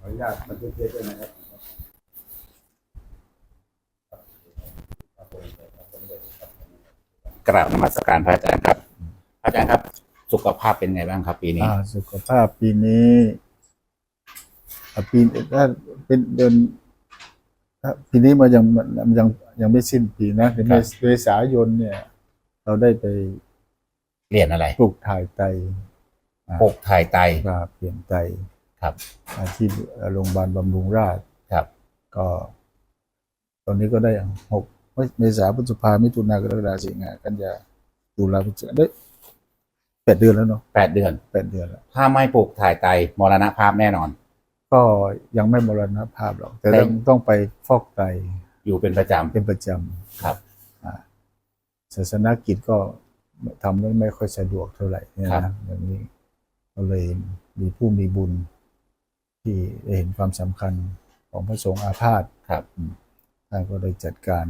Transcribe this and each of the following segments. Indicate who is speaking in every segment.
Speaker 1: ขออนุญาตบันทึกเทปด้วยนะครับ
Speaker 2: กราบนมัสการพระอาจารย์ครับพระอาจารย์ครับ สุขภาพเป็นไงบ้างครับ ปีนี้
Speaker 1: อ่าสุขภาพปีนี้อ่าปีถ้าเป็นเดือนถ้าปีนี้มันยังมันยังยังไม่สิ้นปีนะในเมษเมษายนเนี่ย เราได้ไป
Speaker 2: เรียนอะไร
Speaker 1: ปลูกถ่ายไต
Speaker 2: ปกถ่ายไต
Speaker 1: ปลาเปลี่ยนไต
Speaker 2: ครับ
Speaker 1: อ่าที่โรงพยาบาลบำรุงราษฎร์
Speaker 2: ครับ
Speaker 1: ก็ ตอนนี้ก็ได้หกเมษาพฤษภามิถุนากรกฎาสิงหากันยาตุลาพฤศจิกาได้แปดเดือนแล้วเนาะ
Speaker 2: แปดเดือน
Speaker 1: แปดเดือนแล้ว
Speaker 2: ถ้าไม่ปลูกถ่ายไตมรณภาพแน่นอน
Speaker 1: ก็ยังไม่มรณภาพหรอก แต่
Speaker 2: แต่
Speaker 1: ต้องต้องไปฟอกไต
Speaker 2: อยู่เป็นประจ
Speaker 1: เป็นประจำ
Speaker 2: ครับำ
Speaker 1: อ่าศาสนกิจก็ทำได้ไม่ค่อยสะดวกเท่าไหร่เนี่ย
Speaker 2: ครั
Speaker 1: นะ
Speaker 2: บ
Speaker 1: อย่างนี้ก็เลยมีผู้มีบุญ ที่ได้เห็นความสำคัญของพระสงฆ์อาพาธ
Speaker 2: ครับ
Speaker 1: ท่านก็ได้จัดการ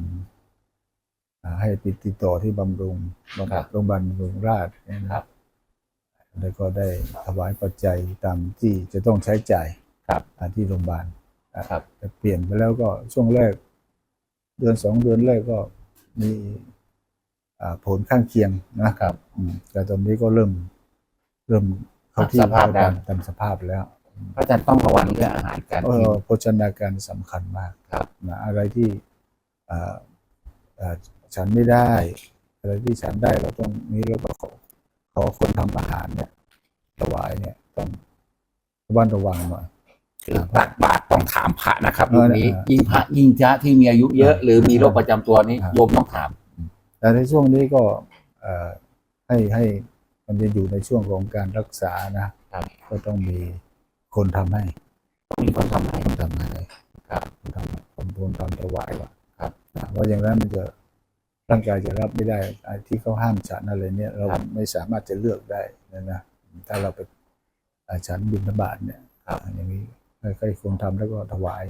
Speaker 1: อ่าให้ไปติดต่อที่บำรุงบำ
Speaker 2: ครับ
Speaker 1: โรงพยาบาลบำรุงราษฎร์เนี่ยนะครับ แล้วก็ได้ถวายปัจจัยตามที่จะต้องใช้จ่าย
Speaker 2: ครับ
Speaker 1: อ่าที่โรงพยาบาลอ่า
Speaker 2: ครับ
Speaker 1: แต่เปลี่ยนไปแล้วก็ช่วงแรก เดือนสองเดือนแรกก็มีอ่าผลข้างเคียงนะครับอืมแต่ตอนนี้ก็เริ่มเริ่มเข้าที่
Speaker 2: สภาพ
Speaker 1: เข้
Speaker 2: ได้
Speaker 1: ทางตามสภาพแล้ว
Speaker 2: พระอาจารย์ต้องระวังเรื่องอาหารการ
Speaker 1: เอ
Speaker 2: กิน
Speaker 1: อโภชนาการสำคัญมาก
Speaker 2: ครับ
Speaker 1: นะอะไรที่อ่าอ่าฉันไม่ได้ อะไรที่ฉันได้เราต้องนี้เราก็ขอขอคนทำอาหารเนี่ยถวายเนี่ยต้องระวังระวังหน่อย
Speaker 2: คือตักบาตรต้องถามพระนะครับ
Speaker 1: เอ
Speaker 2: ยุ
Speaker 1: อ
Speaker 2: คนี้
Speaker 1: เออ
Speaker 2: ยิ่งพระยิ่งจ้าที่มีอายุเยอะ
Speaker 1: เออ
Speaker 2: หรือมีโรคประจำตัวนี้
Speaker 1: เออ
Speaker 2: โยมต้องถาม
Speaker 1: แต่ในช่วงนี้ก็เอ่อให้ให้มันจะอยู่ในช่วงของการรักษานะ
Speaker 2: ครับ
Speaker 1: ก็ต้องมี คนทำให้
Speaker 2: ต้องมีคนทำให้
Speaker 1: คนทำให้
Speaker 2: ครับ
Speaker 1: คนทำคนคนทำถวายว่ะ
Speaker 2: ครับ
Speaker 1: นะเพราะอย่างนั้นมันจะร่างกายจะรับไม่ได้ไอ้ที่เขาห้ามฉันอะไรเนี่ยเรา
Speaker 2: ครับ
Speaker 1: ไม่สามารถจะเลือกได้นะนะถ้าเราไปอ่าฉันบิณฑบาตเนี่ย
Speaker 2: ครับ
Speaker 1: อย่างนี้ใครๆคนทำแล้วก็ถวาย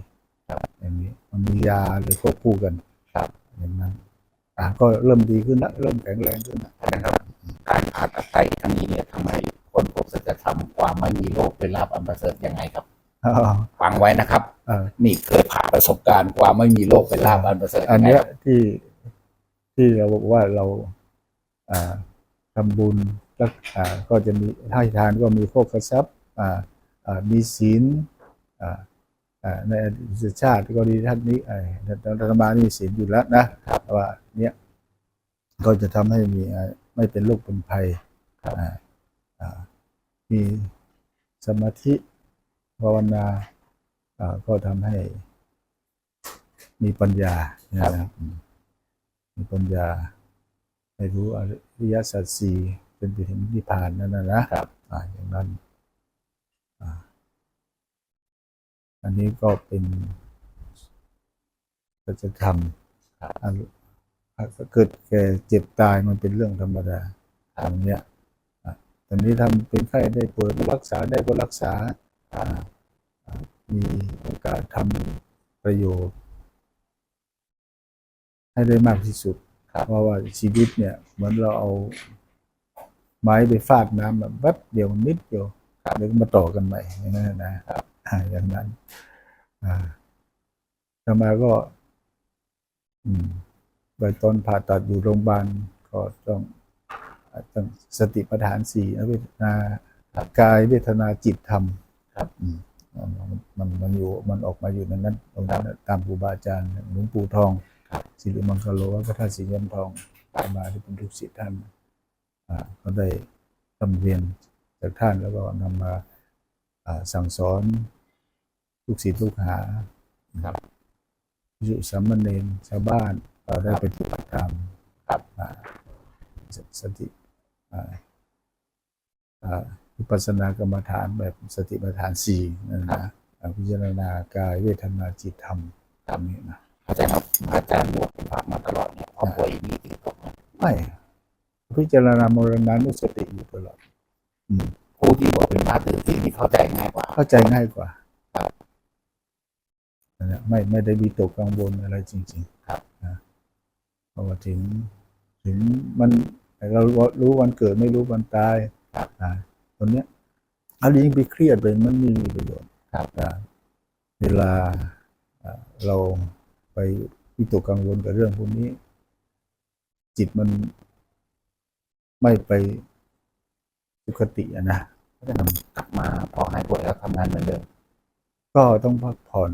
Speaker 2: ครับ
Speaker 1: อย่างนี้มันมียาเลยควบคู่กัน
Speaker 2: ครับ
Speaker 1: อย่างนั้นอ่าก็เริ่มดีขึ้นนะเริ่มแข็งแรงขึ้นนะ
Speaker 2: อาจารย์ครับการผ่าตัดไตครั้งนี้เนี่ยทำไม คนพบสัจธรรมความไม่มีโรคเป็นลาภอันประเสริฐยังไงครับ
Speaker 1: อ่า
Speaker 2: ฟังไว้นะครับ
Speaker 1: อ่า
Speaker 2: นี่เคยผ่านประสบการณ์ความไม่มีโรคเป็นลาภอันประเสริฐ
Speaker 1: อัน
Speaker 2: ยังไง
Speaker 1: เนี้ย
Speaker 2: ครับ
Speaker 1: ที่ที่เราบอกว่าเราอ่าทำบุญแล้วอ่าก็จะมีให้ทานก็มีโภคทรัพย์อ่าอ่ามีศีลอ่าอ่าในอดีตชาติก็ดีท่านนี้ไอ้รัฐบาลมีศีลอยู่แล้วนะครับว่าเนี้ยก็จะทำให้มีอ่าไม่เป็นโรคเป็นภัย
Speaker 2: ครับ
Speaker 1: อ่าอ่า มีสมาธิภาวนาอ่าก็ทำให้มีปัญญาเนี่ยนะครับอืมมีปัญญาให้รู้อริยสัจสี่เป็นไปถึงนิพพานนั่นนะนะครับอ่าอย่างนั้นอ่าอันนี้ก็เป็นสัจธรรม
Speaker 2: ครับ
Speaker 1: อันถ้าเกิดแก่เจ็บตายมันเป็นเรื่องธรรมดา
Speaker 2: ครับ
Speaker 1: อันเนี้ยอะ ตอนนี้ทำเป็นไข้ได้ป่วยก็รักษาได้ก็รักษาอ่าอ่ามีโอกาสทำประโยชน์ ให้ได้มากที่สุด
Speaker 2: ครับ
Speaker 1: เพราะว่าชีวิตเนี่ย เหมือนเราเอาไม้ไปฟาดน้ำแบบแป๊บเดียวนิดเดียวเดี๋ยวก็มาต่อกันใหม่อย่างนั้นนะครับอ่าอย่างนั้นอ่าต่อมาก็อืมไปตอนผ่าตัดอยู่โรงพยาบาลก็ต้องต้อง สติปัฏฐานสี่นะเวทนา
Speaker 2: ครับ
Speaker 1: กายเวทนาจิตธรรม
Speaker 2: ครับ
Speaker 1: อืมมันมันมันอยู่มันออกมาอยู่ในนั้นตรงนั้นน่ะตามครูบาอาจารย์หลวงปู่ทอง
Speaker 2: ครับ
Speaker 1: สิริมังคโลวัดพระธาตุสีเงินทองตามมาที่เป็นลูกศิษย์ท่านอ่าก็ได้ทำเรียนจากท่านแล้วก็นำมาอ่าสั่งสอนลูกศิษย์ลูกหา
Speaker 2: ครับ
Speaker 1: พิสุสามเณรชาวบ้านเราได้ปฏิบัติตาม
Speaker 2: ครับ
Speaker 1: อ่าสสติอ่าอ่า วิปัสสนากรรมฐานแบบสติปัฏฐานสี่นั่น
Speaker 2: ครั
Speaker 1: นะ
Speaker 2: บ
Speaker 1: อ่าพิจารณากายเวทนาจิตธรรม
Speaker 2: ครับ
Speaker 1: ตามนี้นะ
Speaker 2: อาจารย์ครับอาจารย์บวชเป็นพระมาตลอดเนี่ยพอป่วยมีติดตกไหม
Speaker 1: ไม่ พิจารณามรณานุสติอยู่ตลอดอืม
Speaker 2: ผู้ที่บวชเป็นพระถือศีลนี่เข้าใจง่ายกว่า
Speaker 1: เข้าใจง่ายกว่า
Speaker 2: ครับ
Speaker 1: นั่นแหละไม่ไม่ได้มีตกกังวลอะไรจริง ๆ
Speaker 2: ครับ
Speaker 1: นะเพราะว่าถึงถึงมัน เรารู้วันเกิดไม่รู้วันตาย
Speaker 2: ครับ
Speaker 1: อ่าตรงเนี้ยเอายิ่งไปเครียดเลยมันไม่มีประโยชน์
Speaker 2: ครับ
Speaker 1: อ่าเวลาอ่าเราไปวิตกกังวลกับเรื่องพวกนี้ จิตมันไม่ไปสุคติอะนะ
Speaker 2: ก็จะนำกลับมาพอหายป่วยแล้วทำงานเหมือนเดิม
Speaker 1: ก็ต้องพักผ่อน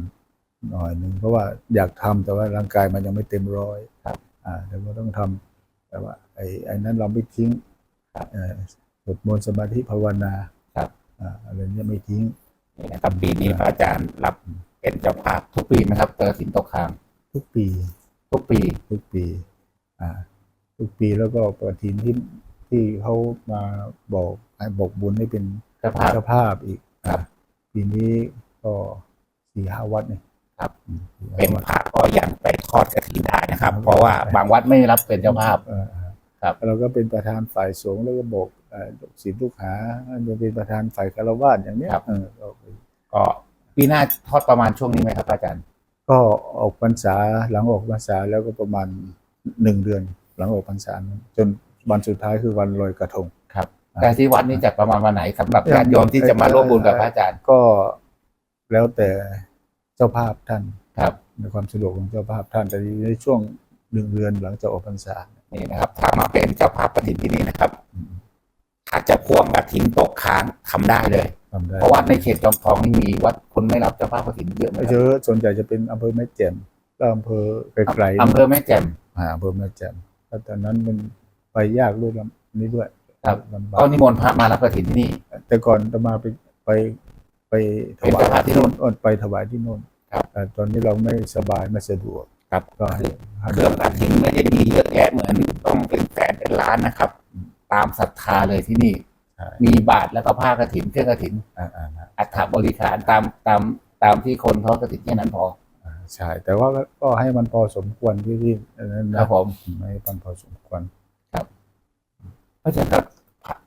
Speaker 1: หน่อยหนึ่งเพราะว่าอยากทำแต่ว่าร่างกายมันยังไม่เต็มร้อย
Speaker 2: ครับ
Speaker 1: อ่าแต่ว่าต้องทำแต่ว่า ไอ้ไอ้นั้นเราไม่ทิ้ง
Speaker 2: ครับ
Speaker 1: เอ่อสวดมนต์สมาธิภาวนา
Speaker 2: ครับ
Speaker 1: อ่าอะไรเนี้ยไม่ทิ้ง
Speaker 2: นี่นะครับปีนี้พระอาจารย์รับเป็นเจ้าภาพทุกปีไหมครับเตอสินตกค้าง
Speaker 1: ทุกปี
Speaker 2: ทุกปี
Speaker 1: ทุกปี อ่า ทุกปีแล้วก็ปฏิทินที่ที่เขามาบอกให้บอกบุญให้เป็น
Speaker 2: เจ้าภาพ
Speaker 1: เจ้าภาพอีก
Speaker 2: ครับ
Speaker 1: อ่าปีนี้ก็สี่ห้าวัดเนี่ย
Speaker 2: ครับ
Speaker 1: อืมสี่ห้า
Speaker 2: เป็น
Speaker 1: วัด
Speaker 2: พระก็ยังไปทอดกระถินได้นะครับ เพราะว่าบางวัดไม่รับเป็นเจ้าภาพ
Speaker 1: เออเออ
Speaker 2: ครับ
Speaker 1: เราก็เป็นประธานฝ่ายสงฆ์แล้วก็บอกเอ่อลูกศิษย์ลูกหาจะเป็นประธานฝ่ายคารวะอย่างเนี้ย
Speaker 2: ครับ
Speaker 1: เออก็
Speaker 2: ก็ปีหน้าทอดประมาณช่วงนี้ไหมครับอาจารย์
Speaker 1: ก็ออกพรรษาหลังออกพรรษาแล้วก็ประมาณหนึ่งเดือน หลังออกพรรษานั้นจนวันสุดท้ายคือวันลอยกระทง
Speaker 2: ครับ
Speaker 1: อ่า
Speaker 2: แต่ที่วัดนี้จัดประมาณวันไหนสำหรับญาติโยมที่จะมาร่วมบุญกับพระอาจารย์
Speaker 1: ก็แล้วแต่เจ้าภาพท่าน
Speaker 2: ครับ
Speaker 1: ในความสะดวกของเจ้าภาพท่านแต่ในช่วงหนึ่งเดือนหลังจากออกพรรษา
Speaker 2: นี่นะครับ ถ้ามาเป็นเจ้าภาพกระถินที่นี่นะครับ
Speaker 1: อืม
Speaker 2: ถ้าจะพ่วงกระถินตกค้างทำได้เลย
Speaker 1: ทำได้
Speaker 2: เพราะว่าในเขตจอมทองนี่มีวัดคนไม่รับเจ้าภาพกระถินเยอะไหม
Speaker 1: ไม่
Speaker 2: ค
Speaker 1: เจ
Speaker 2: รับ
Speaker 1: อส่วนใหญ่จะเป็นอำเภอแม่แจ่มแล้วอำเภอไกลๆ
Speaker 2: อำเภอแม่แจ่ม
Speaker 1: อ่าอำเภอแม่แจ่มแล้วตอนนั้นมันไปยากด้วยลำนี้ด้วย
Speaker 2: ครับ
Speaker 1: ลำบา
Speaker 2: ก็
Speaker 1: ก
Speaker 2: นิมนต์พระมารับกระถินที่นี่
Speaker 1: แต่ก่อนจะมาไปไปไปถวา
Speaker 2: เป็นเจ้าภาพ
Speaker 1: ย
Speaker 2: ที่นู่น
Speaker 1: อ้ไปถวายที่โน่น
Speaker 2: ครับ
Speaker 1: แต่ตอนนี้เราไม่สบายไม่สะดวก
Speaker 2: ครับ
Speaker 1: ก็ให้ให้
Speaker 2: เครื่องกระถินไม่ได้มีเยอะแยะเหมือนต้องเป็นแสนเป็นล้านนะครับ ตามศรัทธาเลยที่นี่
Speaker 1: ใช่
Speaker 2: มีบาทแล้วก็ผ้ากระถินเครื่องกระถิน
Speaker 1: อ่าอ่าอ่า
Speaker 2: อัฐบริขารตามตามตามที่คนเขากระถินแค่นั้นพอ
Speaker 1: อ่าใช่แต่ว่าก็ก็ให้มันพอสมควรที่ที่นั้น
Speaker 2: ค
Speaker 1: นะ
Speaker 2: รับผม
Speaker 1: ให้มันพอสมควร
Speaker 2: เพราะฉะนั้นครับ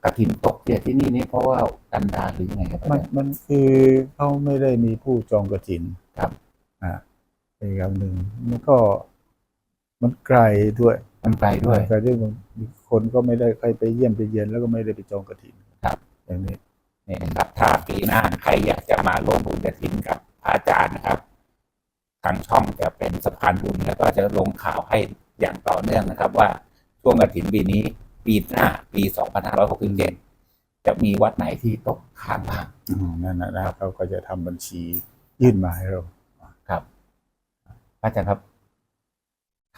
Speaker 2: กระถินตกเสียที่นี่นี่เพราะว่ากันดารหรือยังไงครับ
Speaker 1: มันมันคือเขาไม่ได้มีผู้จองกระถิน
Speaker 2: ครับ
Speaker 1: อ่า อีกอย่างหนึ่งมันก็มันไกลด้วย
Speaker 2: มันไกลด้วย
Speaker 1: ไกลด้วยบางคนก็ไม่ได้ใครไปเยี่ยมไปเยียนแล้วก็ไม่ได้ไปจองกระถิน
Speaker 2: ครับ
Speaker 1: อย่างนี้
Speaker 2: นี่นะครับถ้าปีหน้าใครอยากจะมาร่วมบุญกระถินกับพระอาจารย์นะครับ ทางช่องจะเป็นสะพานบุญแล้วก็จะลงข่าวให้อย่างต่อเนื่องนะครับ ว่าช่วงกระถินปีนี้ ปีหน้าปี2567จะมีวัดไหนที่ตกค้างบ้าง
Speaker 1: อืมนั่นนะนะเขาก็จะทำบัญชียื่นมาให้เรา
Speaker 2: ครับพระ อาจารย์ครับ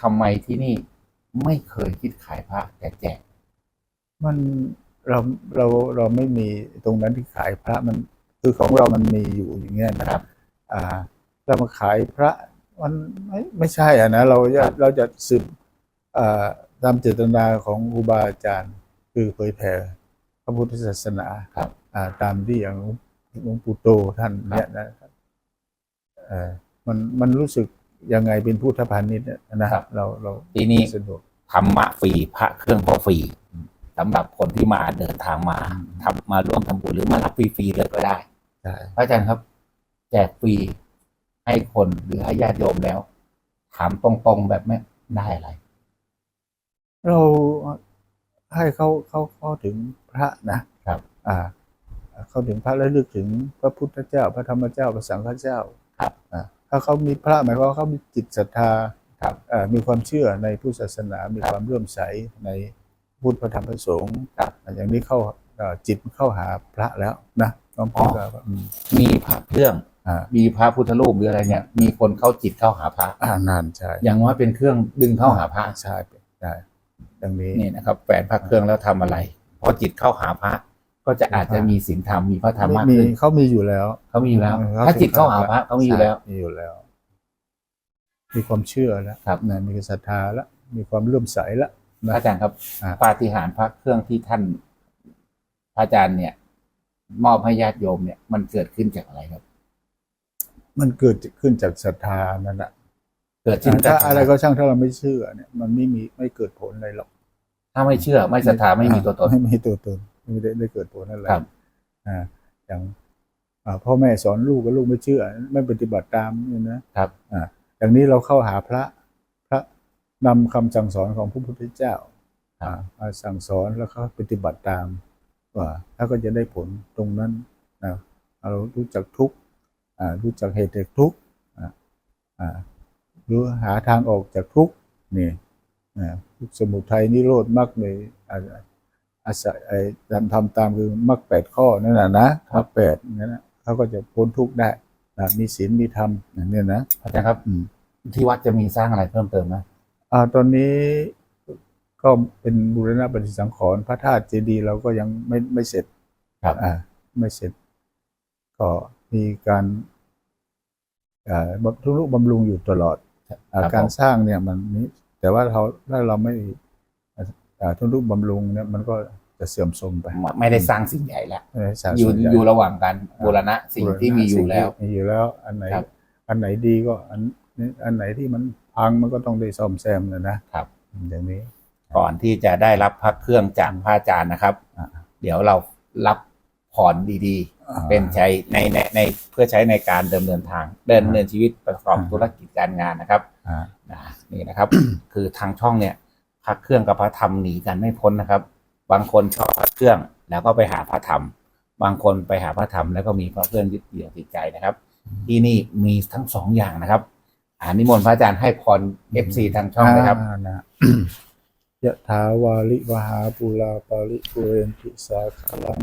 Speaker 2: ทำไมที่นี่ไม่เคยคิดขายพระแต่แจก
Speaker 1: มันเราเราเราไม่มีตรงนั้นที่ขายพระมันคือของเรามันมีอยู่อย่างเงี้ยนะ
Speaker 2: นะครับ
Speaker 1: อ่าเรามาขายพระมันไม่ไม่ใช่อะนะเราจะเราจะสืบอ่าตามเจตนาของครูบาอาจารย์ คือเผยแผ่พระพุทธศาสนา
Speaker 2: ครับ
Speaker 1: อ่าตามที่อย่างหลวงปู่โตท่านเนี่ยนะครับเออมันมันรู้สึก ยังไงเป็นพุทธพาณิชย์เนี่ยนะครับ เราเรา
Speaker 2: ปีนี้
Speaker 1: สะดวก
Speaker 2: ธรรมะฟรีพระเครื่องก็ฟรีสำหรับคนที่มาเดินทางมา
Speaker 1: อืม
Speaker 2: ทำมาร่วมทำบุญหรือมารับฟรีๆเลยก็ได้
Speaker 1: ใช่
Speaker 2: พระอาจารย์ครับ แจกฟรีให้คนหรือให้ญาติโยมแล้ว ถามตรงๆแบบไม่ได้อะไร
Speaker 1: เราให้เขาเขาเข้าถึงพระนะครับ อ่า เข้าถึงพระและลึกถึงพระพุทธเจ้า พระธรรมเจ้าพระสังฆเจ้า
Speaker 2: ครับ
Speaker 1: อ่า ถ้าเขามีพระหมายความว่าเขามีจิตศรัทธา
Speaker 2: ครับ
Speaker 1: อ่ามีความเชื่อในพุทธศาสนา มี
Speaker 2: ครับ
Speaker 1: ความเลื่อมใสในพุทธพระธรรมพระสงฆ์
Speaker 2: ครับ
Speaker 1: อ่าอย่างนี้เข้าอ่าจิตเข้าหาพระแล้วนะต้องพูดว่าอืม
Speaker 2: มีพระเครื่อง
Speaker 1: อ่า
Speaker 2: มีพระพุทธรูปหรืออะไรเนี่ย มีคนเข้าจิตเข้าหาพระ
Speaker 1: อ่านานใช่
Speaker 2: อย่างน้อยเป็นเครื่องดึงเข้าหาพระ
Speaker 1: ใช่ใช่อย่างนี้
Speaker 2: นี่นะครับแฝนพระเครื่องแล้วทำอะไรพอจิตเข้าหาพระ ก็จะอาจจะมีศีลธรรมมีพระธรรมมาก
Speaker 1: มี
Speaker 2: ขึ้น
Speaker 1: เขามีอยู่แล้ว
Speaker 2: เขามีอยู่แล้ว
Speaker 1: เออ
Speaker 2: ถ้าจิตเข้าหาพระเขามีอยู่แล้ว
Speaker 1: ใช่มีอยู่แล้ว มีความเชื่อแล้ว
Speaker 2: ครับ
Speaker 1: นะมีศรัทธาแล้วมีความเลื่อมใสแล้ว
Speaker 2: พระอาจารย์ครับ
Speaker 1: อ่า
Speaker 2: ปาฏิหาริย์พระเครื่องที่ท่านพระอาจารย์เนี่ย มอบให้ญาติโยมเนี่ย มันเกิดขึ้นจากอะไรครับ
Speaker 1: มันเกิดขึ้นจากศรัทธานั่นแหละ
Speaker 2: เกิดขึ้นจา
Speaker 1: ถ้ากอะไรก็ช่างถ้าเราไม่เชื่อเนี่ย มันไม่มีไม่เกิดผลอะไรหรอก
Speaker 2: ถ้าไม่เชื่อ ไม่ศรัทธาไม่มีตัวตน
Speaker 1: ไม่มีตัวตน ไม่ได้ได้เกิดผลอะไร
Speaker 2: ครับ
Speaker 1: อ่าอย่างอ่าพ่อแม่สอนลูกก็ลูกไม่เชื่อ ไม่ปฏิบัติตามเนี่ยนะครับอ่าอย่างนี้เราเข้าหาพระพระนำคำสั่งสอนของพระพุทธเจ้าอ่ามาสั่งสอนแล้วเขาปฏิบัติตามว่าถ้าก็จะได้ผลตรงนั้นนะเรารู้จักทุกข์อ่ารู้จักเหตุแห่งทุกข์อ่าอ่ารู้หาทางออกจากทุกข์นี่อ่าทุกข์สมุทัยนิโรธมรรคเลย อ่าอาศัยไอ้ทำทำตามคือมรรคแปดข้อนั่นแหละนะมรรคแปดนั่นนะเขาก็จะพ้นทุกข์ได้อ่ามีศีลมีธรรมอย่างนี้นะ
Speaker 2: อาจารย์ครับ
Speaker 1: อืม
Speaker 2: ที่วัดจะมีสร้างอะไรเพิ่มเติมไหม
Speaker 1: อ่าตอนนี้ก็เป็นบูรณะปฏิสังขรณ์พระธาตุเจดีย์เราก็ยังไม่ไม่เสร็จ
Speaker 2: ครับ
Speaker 1: อ่าไม่เสร็จ ก็มีการอ่าบำทุนุบำรุงอยู่ตลอดอ่า
Speaker 2: ครับ
Speaker 1: การ
Speaker 2: ผม
Speaker 1: สร้างเนี่ยมันนี้แต่ว่าเราถ้าเราไม่อ่าทุนุบำรุงเนี่ยมันก็ จะเสื่อมโทรมไป
Speaker 2: ไม่ได้สร้างสิ่งใหญ่แล้ว
Speaker 1: ไม่ได้สะสม
Speaker 2: อยู่
Speaker 1: ใหญ่
Speaker 2: อยู่ระหว่างการบูรณะสิ่งที่มีอยู่แล้ว
Speaker 1: สิ่งที่มีอยู่แล้ว อันไหน
Speaker 2: ครับ
Speaker 1: อันไหนดีก็อันอันไหนที่มันพังมันก็ต้องได้ซ่อมแซมนะนะครับ อย่างนี้
Speaker 2: ก่อนที่จะได้รับพระเครื่องจากพระอาจารย์นะครับ
Speaker 1: อ่า
Speaker 2: เดี๋ยวเรารับผ่อนดีๆ เป็นใช้ในในในเพื่อใช้ในการดำเนินทางเดินเนินชีวิตประกอบ
Speaker 1: อ่า
Speaker 2: ธุรกิจการงานนะครับ
Speaker 1: อ่า
Speaker 2: นะนี่นะครับ คือทางช่องเนี่ยพระเครื่องกับพระธรรมหนีกันไม่พ้นนะครับ บางคนชอบพระเครื่อง แล้วก็ไปหาพระธรรม บางคนไปหาพระธรรมแล้วก็มีพระเครื่องยึดเหนี่ยวติดใจนะครับ ที่นี่มีทั้งสองอย่างนะครับอานิมนต์พระอาจารย์ให้พรเอฟซีทางช่องนะครับา
Speaker 1: นะยะถาวาลิวหาปุลาปาลิปุเรนติสาคลัง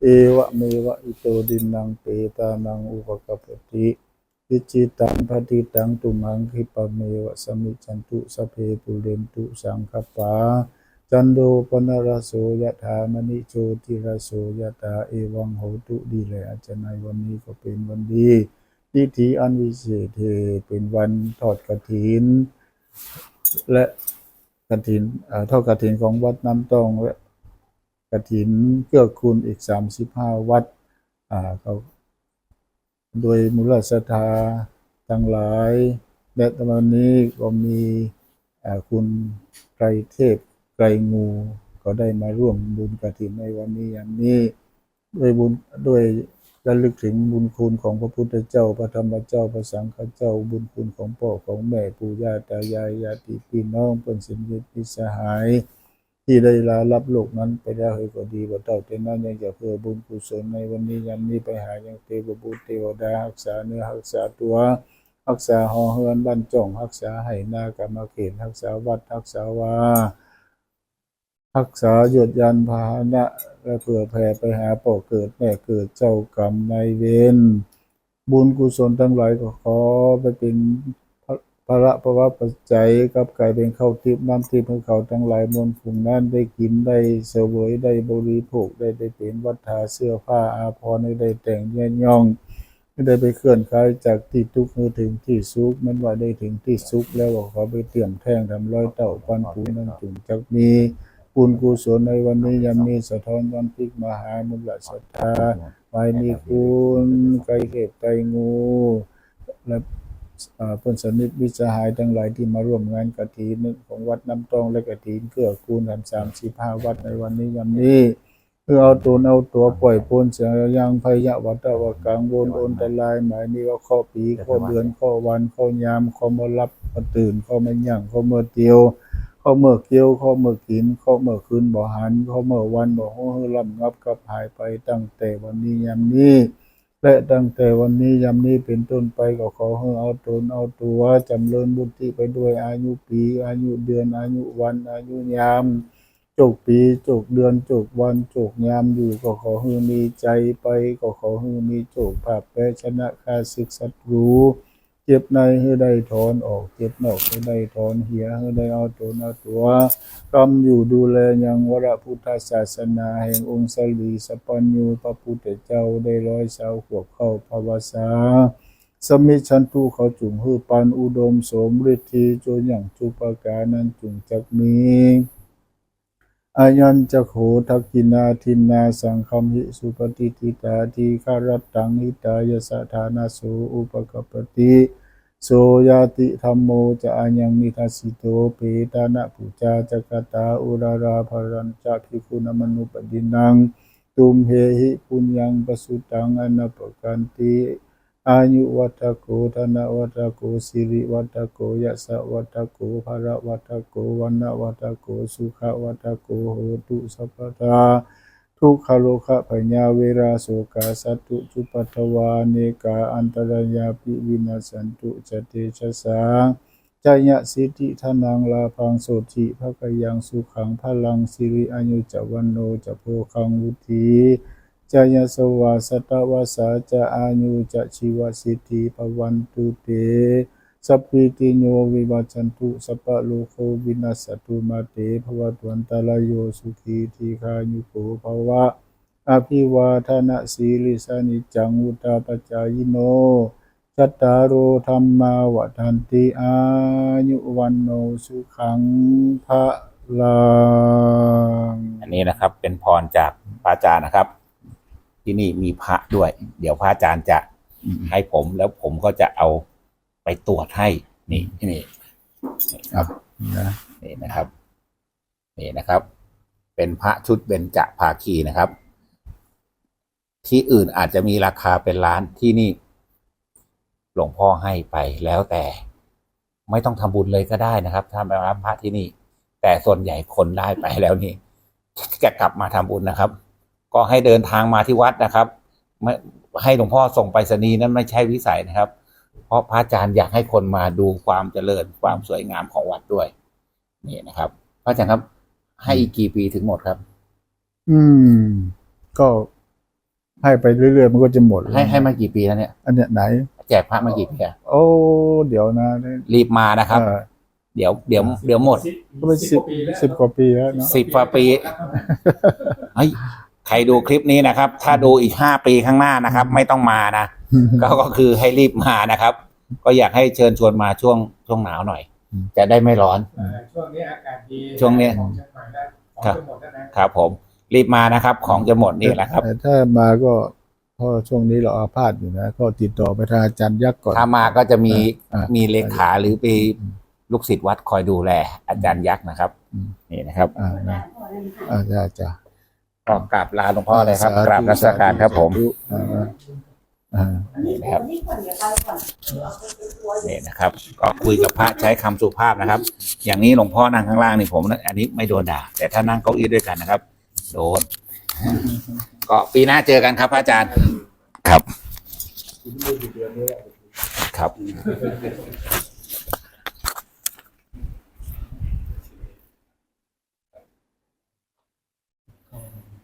Speaker 1: เอวะเมวะอิโตดินังเปตานังอุปกปปติวิจิตังปฏิตังตุมังคิปะเมวะสมิจันตุสพเพปุเรนตุสังคปา จันโดปนรโสยะถามณิโชติรโสยะถาเอวังโหตุดีเลยอาจารย์ในวันนี้ก็เป็นวันดีทิธีอันวิเศษเทเป็นวันทอดกฐิน และกฐินเอ่อทอดกฐินของวัดน้ำตองและกฐินเกื้อกูลอีกสามสิบห้าวัดอ่าโดยมูลศรัทธาทั้งหลายและตอนนี้ก็มีคุณไตรเทพ ไกรงู ก็ได้มาร่วมบุญกฐินในวันนี้อย่างนี้ด้วยบุญด้วยระลึกถึงบุญคุณของพระพุทธเจ้า พระธรรมเจ้า พระสังฆเจ้า บุญคุณของพ่อของแม่ปู่ย่าตายายญาติพี่น้องเพื่อนสินยิตพิสหาย ที่ได้ลารับโลกนั้นไปแล้วเฮยก็ดีว่าเต่าแต่นั้นยังจะเพื่อบุญกุศลในวันนี้ยันนี้ไปหายังเทวบุตรเทวดารักษาเนื้อรักษาตัวรักษาหอเฮือนบ้านจ่องรักษาไหนากรรมเขตรักษาวัดรักษาว่า รักษาหยุดยันพาหนะ และเผื่อแผ่ไปหาป่อเกิดแม่เกิดเจ้ากรรมนายเวรบุญกุศลทั้งหลายก็ขอไปเป็นพระพระประวัปัจจัยกับกลายเป็นข้าวทิพย์น้ำทิพย์ให้เขาทั้งหลายมวลฝูงนั้นได้กินได้เสวยได้บริโภคได้ได้เป็นวัฏฐาเสื้อผ้าอาภรณ์ให้ได้แต่งเย่ยนย่องได้ไปเคลื่อนคลายจากที่ทุกข์ให้ถึงที่สุขมันว่าได้ถึงที่สุขแล้วก็ขอไปเตรียมแท่งทำร้อยเต่าปันผูนั้นจุงจักมี บุญกุศลในวันนี้ยังมีสะท้อนวันพิกมหามุลศรัทธาไว้มีคุณไกลเก็บไกลงูและอ่าเพื่อนสนิทวิสหายทั้งหลายที่มาร่วมงานกฐินของวัดน้ำตองและกฐินเกื้อกูลทำสามสิบห้าวัดในวันนี้ยังนี้เพื่อเอาตนเอาตัวปล่อยพ้นเสียงยังพยะวัตวกังวนอนตรายหมายนี้ว่าข้อปีข้อเดือนข้อวันข้อยามข้อมารับข้อตื่นข้อมาย่างข้อเมื่อเตียว ข้อเมื่อเกี่ยวข้อเมื่อกินข้อเมื่อคืนบ่หันข้อเมื่อวันบ่โหฮือลำงับกับหายไปตั้งแต่วันนี้ยามนี้ และตั้งแต่วันนี้ยามนี้เป็นต้นไปก็ขอให้เอาตนเอาตัวจำเริญบุญที่ไปด้วยอายุปี อายุเดือนอายุวันอายุยามจกปีจกเดือนจกวันจกยามอยู่ก็ขอให้มีใจไป ก็ขอให้มีจกภาพแพ้ชนะข้าศึกศัตรู เจ็บในให้ได้ถอนออก เจ็บนอกให้ได้ถอนเหียให้ได้เอาตนเอาตัวกำอยู่ดูแลยังวรพุทธศาสนาแห่งองค์สลีสปปัญญูพระพุทธเจ้าได้ร้อยสาวขวบเข้าภาวาษาสมิชันตุเขาจุงฮือปันอุดมสมฤทธีจนอย่างจุปการนั้นจุงจักมี อายัญจะโขทักกินาทินนาสังคมหิสุปฏิทิตาทีคารตังหิตายสถานาโสอุปกปปติโสยาติธรรมโมจะอายังนิทัสิโตเปตานะปุจาจักตาอุราราภรัญจะภิกขุนมนุปดินัง ตุมเหหิปุญญังปสุตังอนัปปกันติ อายุวัตโกธนวัตโกสิริวัตโกยะสะวัตโกภระวัตโกวันนวัตโกสุขวัตโกโหตุสัพพทาทุกขโลคะพญญาเวราโสกาสัตตุจุปัทวาเนกาอันตรายาปิวินาสันตุจเตชะสังจายะสิทธิธนังลาพังโสติภะกยังสุขังพลังสิริอายุจวันโนจะโพคังวุธี จายะสวาสตวสาจะอายุจะชีวสิทธิภวันตุเตสัพพิติโยวิวัจันตุสัพพะโลกโควินาศตุมาเตภวตวันตายโยสุขีทีคายุโกภวะอภิวาทนาสีลิสานิจังวุตาปจายโนจัตตารโอธรรมาวทันติอายุวันโนสุขังพระลัง
Speaker 2: อันนี้นะครับเป็นพรจากพระอาจารย์นะครับ ที่นี่มีพระด้วย เดี๋ยวพระอาจารย์จะให้ผมแล้วผมก็จะเอาไปตรวจให้ นี่นี่
Speaker 1: อะนะ
Speaker 2: นี่นะครับ นี่นะครับ เป็นพระชุดเบญจภาคีนะครับ ที่อื่นอาจจะมีราคาเป็นล้านที่นี่ หลวงพ่อให้ไปแล้วแต่ ไม่ต้องทำบุญเลยก็ได้นะครับ ถ้าไปรับพระที่นี่ แต่ส่วนใหญ่คนได้ไปแล้วนี่จะกลับมาทำบุญนะครับ ก็ให้เดินทางมาที่วัดนะครับไม่ให้หลวงพ่อส่งไปรษณีย์นั้นไม่ใช่วิสัยนะครับ เพราะพระอาจารย์อยากให้คนมาดูความเจริญความสวยงามของวัดด้วยนี่นะครับ พระอาจารย์ครับ ให้อีกกี่ปีถึงหมดครับ
Speaker 1: อืม ก็ให้ไปเรื่อยๆมันก็จะหมด
Speaker 2: ให้ให้มากี่ปีแล้วเนี่ย
Speaker 1: อันเนี้ยไหน
Speaker 2: แจกพระมากี่ปีอะ
Speaker 1: โอ้เดี๋ยวนะ
Speaker 2: รีบมานะครับ
Speaker 1: เออ
Speaker 2: เดี๋ยวเดี๋ยวเดี๋ยวหมด
Speaker 1: ก็เป็นสิบสิบกว่าปีแล้วเนาะ
Speaker 2: สิบกว่าปีเฮ้ย ใครดูคลิปนี้นะครับ ถ้าดูอีกห้าปีข้างหน้านะครับ ไม่ต้องมานะ ก็ก็คือให้รีบมานะครับ ก็อยากให้เชิญชวนมาช่วงช่วงหนาวหน่อย
Speaker 1: อืม
Speaker 2: จะได้ไม่ร้อน
Speaker 3: ช่วงนี้อากาศดี
Speaker 2: ช่วงนี้
Speaker 3: ของเชียงใหม่ได้ของ
Speaker 2: ครับ
Speaker 3: จะหมดแล้วนะครับ
Speaker 2: ผม รีบมานะครับ ของจะหมดนี่แหละครับ
Speaker 1: แต่ถ้ามาก็เพราะช่วงนี้เราอาพาธอยู่นะ ก็ติดต่อไปทางอาจารย์ยักษ์ก่อน
Speaker 2: ถ้ามาก็จะมี
Speaker 1: อ่ามี
Speaker 2: มีเลขาหรือปีลูกศิษย์วัดคอยดูแล อาจารย์ยักษ์นะครับ
Speaker 1: อืม
Speaker 2: นี่นะครับ
Speaker 1: อ่านะอ่าจ้า จ้า
Speaker 2: ก็กราบลาหลวงพ่อเลยครับกราบรัชการครับผม
Speaker 1: อ่าอ่า
Speaker 2: นี่นะครับนี่นะครับ ก็คุยกับพระใช้คำสุภาพนะครับ อย่างนี้หลวงพ่อนั่งข้างล่างนี่ผมนะอันนี้ไม่โดนด่า แต่ถ้านั่งเก้าอี้ด้วยกันนะครับ โดน ก็ปีหน้าเจอกันครับพระอาจารย์ ครับ ครับ